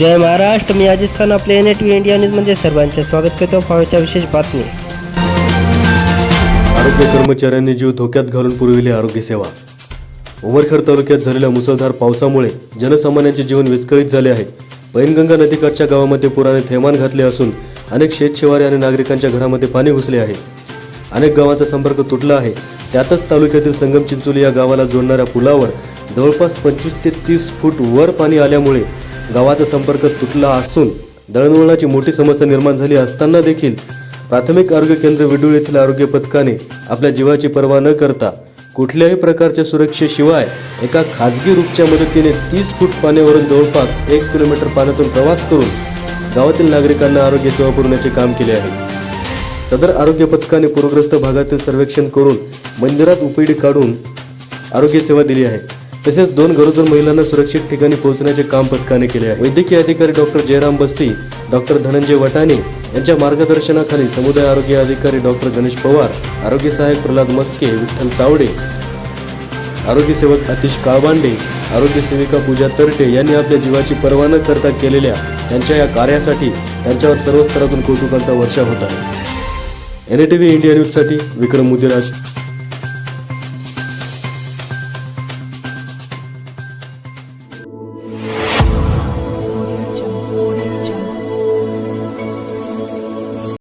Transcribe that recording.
जय महाराष्ट्र मी अजिज खान आपल्या N T India न्यूजमध्ये सर्वांचे स्वागत करतो. फावच्या विशेष बातमी. आरोग्य कर्मचाऱ्यांनी जीव धोक्यात घालून पुरविली आरोग्य सेवा. उमरखेड तालुक्यात झालेल्या मुसळधार पावसामुळे जनसामान्यांचे जीवन विस्कळीत झाले आहे. पैनगंगा नदीकाठच्या गावामध्ये पुराने थैमान घातले असून अनेक शेतशिवारे आणि नागरिकांच्या घरामध्ये पाणी घुसले आहे. अनेक गावांचा संपर्क तुटला आहे. त्यातच तालुक्यातील संगम चिंचोली या गावाला जोडणाऱ्या पुलावर जवळपास पंचवीस ते तीस फूट वर पाणी आल्यामुळे गावाचा संपर्क तुटला असून दळणवळणाची मोठी समस्या निर्माण झाली असताना देखील प्राथमिक आरोग्य केंद्र विडूळ येथील आरोग्य पथकाने आपल्या जीवाची पर्वा न करता कुठल्याही प्रकारच्या सुरक्षेशिवाय एका खाजगी रूपच्या मदतीने तीस फूट पाण्यावरून जवळपास एक किलोमीटर पाण्यातून प्रवास करून गावातील नागरिकांना आरोग्य सेवा पुरवण्याचे काम केले आहे. सदर आरोग्य पथकाने पूरग्रस्त भागातील सर्वेक्षण करून मंदिरात उपेडी काढून आरोग्य सेवा दिली आहे. तसेच दोन गरोदर महिलांना सुरक्षित ठिकाणी पोहोचण्याचे काम पथकाने केले आहे. वैद्यकीय अधिकारी डॉक्टर जयराम बस्ती डॉक्टर धनंजय वटाणे यांच्या मार्गदर्शनाखाली समुदाय आरोग्य अधिकारी डॉक्टर गणेश पवार आरोग्य सहाय्यक प्रल्हाद मस्के विठ्ठल तावडे आरोग्य सेवक अतिश काळबांडे आरोग्य सेविका पूजा तरटे यांनी आपल्या जीवाची पर्वा न करता केलेल्या त्यांच्या या कार्यासाठी त्यांच्यावर सर्व स्तरातून कौतुकांचा वर्षा होता N N T V India न्यूजसाठी विक्रम मुदिराज.